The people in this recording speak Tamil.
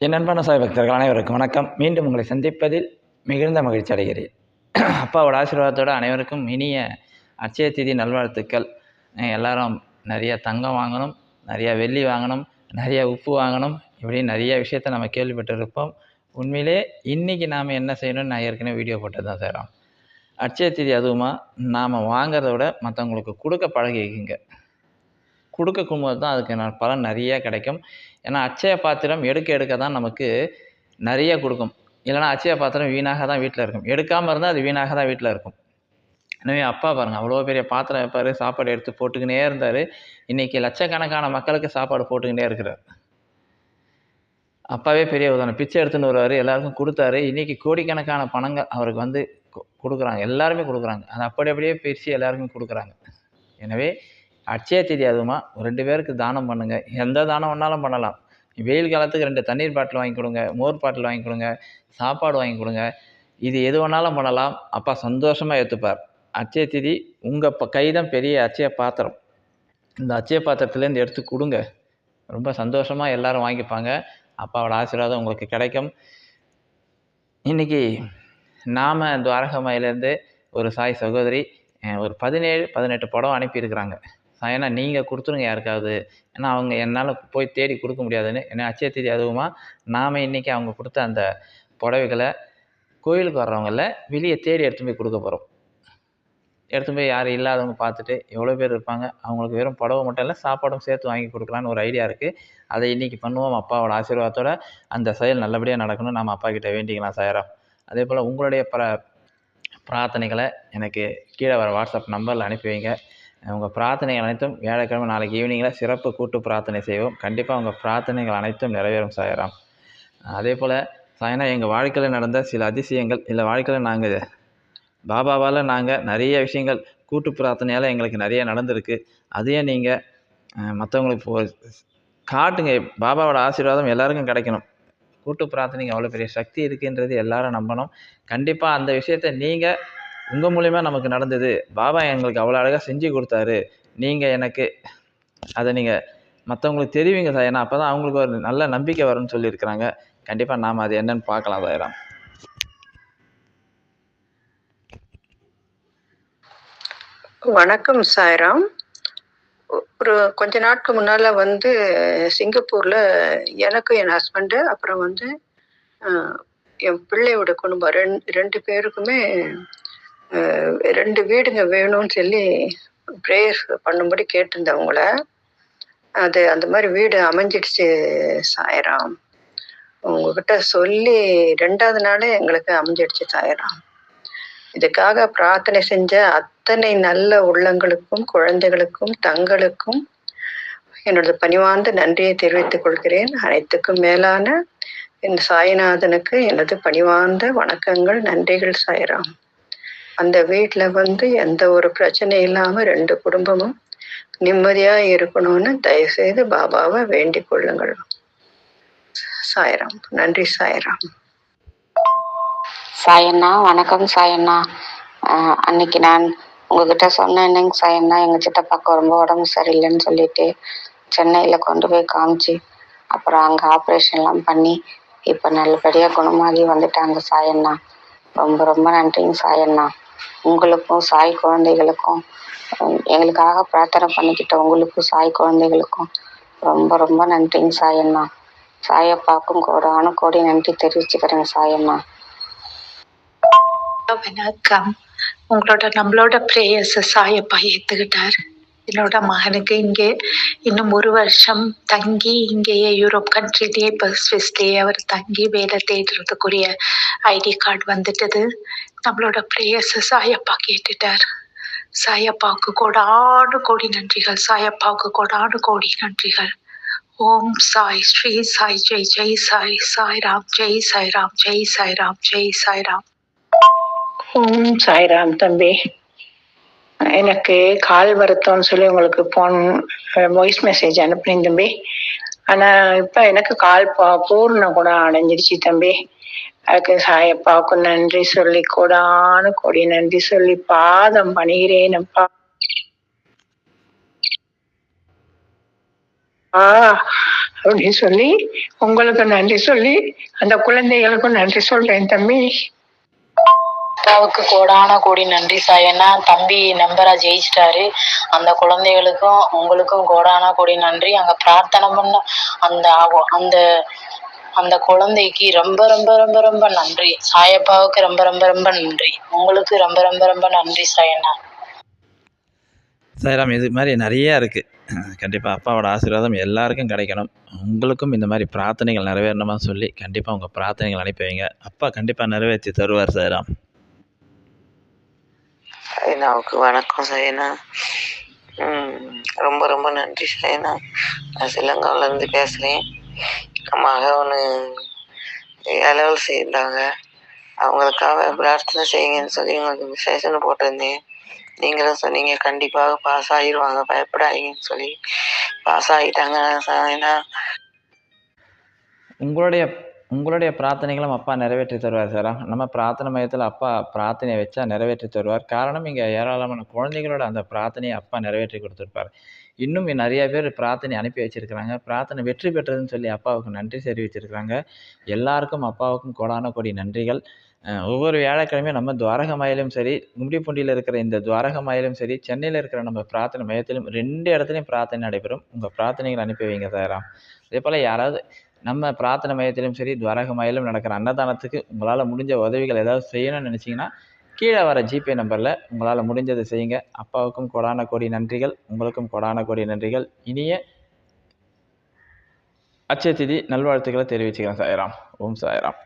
என் அன்பான சாய் பக்தர்கள் அனைவருக்கும் வணக்கம். மீண்டும் உங்களை சந்திப்பதில் மிகுந்த மகிழ்ச்சி அடைகிறேன். அப்பாவோட ஆசீர்வாதத்தோடு அனைவருக்கும் இனிய அச்சய திதி நல்வாழ்த்துக்கள். எல்லாரும் நிறைய தங்கம் வாங்கணும் நிறையா வெள்ளி வாங்கணும் நிறையா உப்பு வாங்கணும் இப்படி நிறைய விஷயத்த நம்ம கேள்விப்பட்டிருப்போம். உண்மையிலே இன்றைக்கி நாம் என்ன செய்யணும்னு நான் ஏற்கனவே வீடியோ போட்டு தான் செய்கிறோம் அட்சய திதி அதுவுமா நாம் வாங்கிறத விட மற்றவங்களுக்கு கொடுக்க பழகிக்குங்க. கொடுக்கும் போது தான் அதுக்கு நான் பலன் நிறைய கிடைக்கும். ஏன்னா அச்சய பாத்திரம் எடுக்க எடுக்க தான் நமக்கு நிறைய கொடுக்கும். இல்லைனா அச்சய பாத்திரம் வீணாக தான் வீட்டில் இருக்கும். எடுக்காமல் இருந்தால் அது வீணாக தான் வீட்டில் இருக்கும். எனவே அப்பா பாருங்கள் அவ்வளோ பெரிய பாத்திரம் வைப்பார் சாப்பாடு எடுத்து போட்டுக்கினே இருந்தார். இன்றைக்கி லட்சக்கணக்கான மக்களுக்கு சாப்பாடு போட்டுக்கிட்டே இருக்கிறார். அப்பாவே பெரிய உதாரணம். பிச்சை எடுத்துன்னு வருவார் எல்லாருக்கும் கொடுத்தாரு. இன்றைக்கி கோடிக்கணக்கான பணங்கள் அவருக்கு வந்து கொடுக்குறாங்க. எல்லாருமே கொடுக்குறாங்க. அது அப்படி அப்படியே பிரித்து எல்லாருக்கும் கொடுக்குறாங்க. எனவே அட்சய திதி ரெண்டு பேருக்கு தானம் பண்ணுங்கள் எந்த தானம் வேணாலும் பண்ணலாம். வெயில் காலத்துக்கு ரெண்டு தண்ணீர் பாட்டில் வாங்கி கொடுங்க மோர் பாட்டில் வாங்கி கொடுங்க சாப்பாடு வாங்கி கொடுங்க. இது எது வேணாலும் பண்ணலாம். அப்பா சந்தோஷமாக ஏற்றுப்பார் அச்சய திதி உங்கள் ப கை தான் பெரிய அட்சய பாத்திரம். இந்த அச்சய பாத்திரத்துலேருந்து எடுத்து கொடுங்க. ரொம்ப சந்தோஷமாக எல்லோரும் வாங்கிப்பாங்க. அப்பாவோட ஆசீர்வாதம் உங்களுக்கு கிடைக்கும். இன்றைக்கி நாம் துவாரகமாயிலேருந்து ஒரு சாய் சகோதரி ஒரு பதினேழு பதினெட்டு படம் அனுப்பியிருக்கிறாங்க. சாயனா நீங்கள் கொடுத்துருங்க யாருக்காவது. ஏன்னா அவங்க என்னால் போய் தேடி கொடுக்க முடியாதுன்னு ஏன்னா அச்சய தேதி அதுவுமா நாம் இன்றைக்கி அவங்க கொடுத்த அந்த புடவைகளை கோயிலுக்கு வர்றவங்கள வெளியே தேடி எடுத்து போய் கொடுக்க போகிறோம் எடுத்து போய் யாரும் இல்லாதவங்க பார்த்துட்டு எவ்வளோ பேர் இருப்பாங்க அவங்களுக்கு வெறும் புடவை மட்டும் இல்லை சாப்பாடும் சேர்த்து வாங்கி கொடுக்கலான்னு ஒரு ஐடியா இருக்குது அதை இன்றைக்கி பண்ணுவோம். அப்பாவோட ஆசீர்வாதத்தோட அந்த செயல் நல்லபடியாக நடக்கணும் நம்ம அப்பா கிட்ட வேண்டிக்கலாம் சாயரம் அதே போல் உங்களுடைய பிர பிரார்த்தனைகளை எனக்கு கீழே வர வாட்ஸ்அப் நம்பரில் அனுப்பி வைங்க. உங்கள் பிரார்த்தனைகள் அனைத்தும் வியாழக்கிழமை நாளைக்கு ஈவினிங்கில் சிறப்பு கூட்டு பிரார்த்தனை செய்வோம். கண்டிப்பாக உங்கள் பிரார்த்தனைகள் அனைத்தும் நிறைவேறும் சாயராம். அதே போல் சாயனா எங்கள் வாழ்க்கையில் நடந்த சில அதிசயங்கள் இல்லை வாழ்க்கையில் நாங்கள் பாபாவால் நாங்கள் நிறைய விஷயங்கள் கூட்டு பிரார்த்தனையால் எங்களுக்கு நிறைய நடந்திருக்கு. அதையும் நீங்கள் மற்றவங்களுக்கு போ- காட்டுங்க. பாபாவோட ஆசீர்வாதம் எல்லாருக்கும் கிடைக்கணும். கூட்டு பிரார்த்தனைக்கு அவ்வளோ பெரிய சக்தி இருக்குன்றது எல்லாரும் நம்பணும். கண்டிப்பாக அந்த விஷயத்தை நீங்கள் உங்கள் மூலிமா நமக்கு நடந்தது. பாபா எங்களுக்கு அவ்வளோ அழகாக செஞ்சு கொடுத்தாரு. நீங்கள் எனக்கு அதை நீங்கள் மற்றவங்களுக்கு தெரிவிங்க சாயனா அப்போ தான் அவங்களுக்கு ஒரு நல்ல நம்பிக்கை வரும்னு சொல்லியிருக்கிறாங்க. கண்டிப்பாக நாம் அது என்னன்னு பார்க்கலாம் சாயராம். வணக்கம் சாய்ராம். ஒரு கொஞ்ச நாட்கு முன்னால வந்து சிங்கப்பூர்ல எனக்கும் என் ஹஸ்பண்டு அப்புறம் வந்து என் பிள்ளையோட குடும்பம் ரெண்டு ரெண்டு பேருக்குமே ரெண்டு வீடுங்க வேணும்னு சொல்லி ப்ரேயர் பண்ணும்படி கேட்டிருந்தேன் அவங்கள அது அந்த மாதிரி வீடு அமைஞ்சிடுச்சு சாயிரம். உங்ககிட்ட சொல்லி ரெண்டாவது நாளே எங்களுக்கு அமைஞ்சிடுச்சு சாயிரம். இதுக்காக பிரார்த்தனை செஞ்ச அத்தனை நல்ல உள்ளங்களுக்கும் குழந்தைகளுக்கும் தங்களுக்கும் என்னோட பணிவார்ந்த நன்றியை தெரிவித்துக் கொள்கிறேன். அனைத்துக்கும் மேலான இந்த சாய்நாதனுக்கு எனது பணிவார்ந்த வணக்கங்கள் நன்றிகள் சாய்ராம். அந்த வீட்டில் வந்து எந்த ஒரு பிரச்சனை இல்லாமல் ரெண்டு குடும்பமும் நிம்மதியாக இருக்கணும்னு தயவுசெய்து பாபாவை வேண்டிக் கொள்ளுங்கள். சாய்ராம். நன்றி சாய்ராம். சாயண்ணா வணக்கம் சாயண்ணா. அன்னைக்கு நான் உங்ககிட்ட சொன்னேன்னுங்க சாயண்ணா எங்கள் சித்தப்பாக்கு ரொம்ப உடம்பு சரியில்லைன்னு சொல்லிட்டு சென்னையில் கொண்டு போய் காமிச்சு அப்புறம் அங்கே ஆப்ரேஷன்லாம் பண்ணி இப்போ நல்லபடியாக குணமாகி வந்துட்டாங்க சாயண்ணா. ரொம்ப ரொம்ப நன்றிங்க சாயண்ணா. உங்களுக்கும் சாய் குழந்தைகளுக்கும் எங்களுக்காக பிரார்த்தனை பண்ணிக்கிட்ட உங்களுக்கும் சாய் குழந்தைகளுக்கும் ரொம்ப ரொம்ப நன்றிங்க சாயண்ணா. சாயப்பாக்கும் கோடான கோடி நன்றி தெரிவிச்சுக்கிறேங்க சாயம்மா வணக்கம். உங்களோட நம்மளோட ப்ரேயர்ஸ் சாயப்பா ஏற்றுக்கிட்டார் என்னோட மகனுக்கு இங்கே இன்னும் ஒரு வருஷம் தங்கி இங்கேயே யூரோப் கண்ட்ரிலேயே இப்போ ஸ்விஸ்லேயே அவர் தங்கி வேலை தேடுறதுக்குரிய ஐடி கார்டு வந்துட்டது. நம்மளோட ப்ரேயர்ஸ் சாயப்பா கேட்டுட்டார். சாயப்பாவுக்கு கோடானு கோடி நன்றிகள். சாயப்பாவுக்கு கோடானு கோடி நன்றிகள். ஓம் சாய். ஸ்ரீ சாய். ஜெய் ஜெய் சாய். சாய் ராம் ஜெய் சாய் ராம் ஜெய் சாய் ராம் ஜெய் சாய் ராம் ஓம் சாய்ராம் தம்பி. எனக்கு கால் வருத்தம்னு சொல்லி உங்களுக்கு போன் வாய்ஸ் மெசேஜ் அனுப்புனேன் தம்பி. ஆனா இப்ப எனக்கு கால் பூர்ணம் கூட அடைஞ்சிருச்சு தம்பி. அதுக்கு சாயப்பாவுக்கு நன்றி சொல்லி கோடானு கொடி நன்றி சொல்லி பாதம் பணிகிறேன் அப்பா ஆ அப்படின்னு சொல்லி உங்களுக்கு நன்றி சொல்லி அந்த குழந்தைகளுக்கும் நன்றி சொல்றேன் தம்பி. அப்பாவுக்கு கோடான கோடி நன்றி சாயண்ணா தம்பி நம்பரா ஜெயிச்சிட்டாரு. அந்த குழந்தைகளுக்கும் உங்களுக்கும் கோடான கோடி நன்றி. அங்க பிரார்த்தனை பண்ண அந்த அந்த அந்த குழந்தைக்கு ரொம்ப ரொம்ப ரொம்ப ரொம்ப நன்றி. சாயப்பாவுக்கு ரொம்ப ரொம்ப ரொம்ப நன்றி. உங்களுக்கு ரொம்ப ரொம்ப ரொம்ப நன்றி சாயண்ணா சாய்ராம் இது மாதிரி நிறையா இருக்குது கண்டிப்பாக அப்பாவோட ஆசீர்வாதம் எல்லாருக்கும் கிடைக்கணும். உங்களுக்கும் இந்த மாதிரி பிரார்த்தனைகள் நிறைவேறணுமா சொல்லி கண்டிப்பாக உங்கள் பிரார்த்தனைகள் அனுப்பி வைங்க. அப்பா கண்டிப்பாக நிறைவேற்றி தருவார் சாய்ராம் சைனாவுக்கு வணக்கம் சைனா. ரொம்ப ரொம்ப நன்றி சைனா. நான் ஸ்ரீலங்காவிலேருந்து பேசுகிறேன் மக அளவில் அலுவல் செய்தாங்க. அவங்களுக்காக பிரார்த்தனை செய்யுங்கன்னு சொல்லி உங்களுக்கு விசேஷம்னு போட்டிருந்தேன். நீங்களும் சொன்னீங்க கண்டிப்பாக பாஸ் ஆகிடுவாங்க பயப்படாதீங்கன்னு சொல்லி. பாஸ் ஆகிட்டாங்க ஏன்னா உங்களுடைய உங்களுடைய பிரார்த்தனைகளும் அப்பா நிறைவேற்றி தருவார் சார். நம்ம பிரார்த்தனை மையத்தில் அப்பா பிரார்த்தனையை வச்சா நிறைவேற்றி தருவார். காரணம் இங்கே ஏராளமான குழந்தைகளோட அந்த பிரார்த்தனையை அப்பா நிறைவேற்றி கொடுத்துருப்பார். இன்னும் நிறைய பேர் பிரார்த்தனை அனுப்பி வச்சுருக்கிறாங்க. பிரார்த்தனை வெற்றி பெற்றதுன்னு சொல்லி அப்பாவுக்கு நன்றி தெரிவிச்சிருக்கிறாங்க. எல்லாருக்கும் அப்பாவுக்கும் கோடான கோடி நன்றிகள். ஒவ்வொரு வியாழக்கிழமையும் நம்ம துவாரக மயிலும் சரி கும்டிப்பூண்டியில் இருக்கிற இந்த துவாரக மயிலும் சரி சென்னையில் இருக்கிற நம்ம பிரார்த்தனை மையத்திலும் ரெண்டு இடத்துலையும் பிரார்த்தனை நடைபெறும். உங்கள் பிரார்த்தனைகள் அனுப்பி வைங்க தயாராம் அதே போல் யாராவது நம்ம பிரார்த்தனை மையத்திலும் சரி துவாரக மயிலும் நடக்கிற அன்னதானத்துக்கு உங்களால் முடிஞ்ச உதவிகள் ஏதாவது செய்யணும்னு நினச்சிங்கன்னா கீழே வர ஜிபே நம்பரில் உங்களால் முடிஞ்சதை செய்யுங்க. அப்பாவுக்கும் கொடான கோடி நன்றிகள் உங்களுக்கும் கொடான கோடி நன்றிகள். இனிய அச்சய திதி நல்வாழ்த்துக்களை தெரிவிச்சுக்கிறேன் சாய்ராம். ஓம் சாய்ராம்.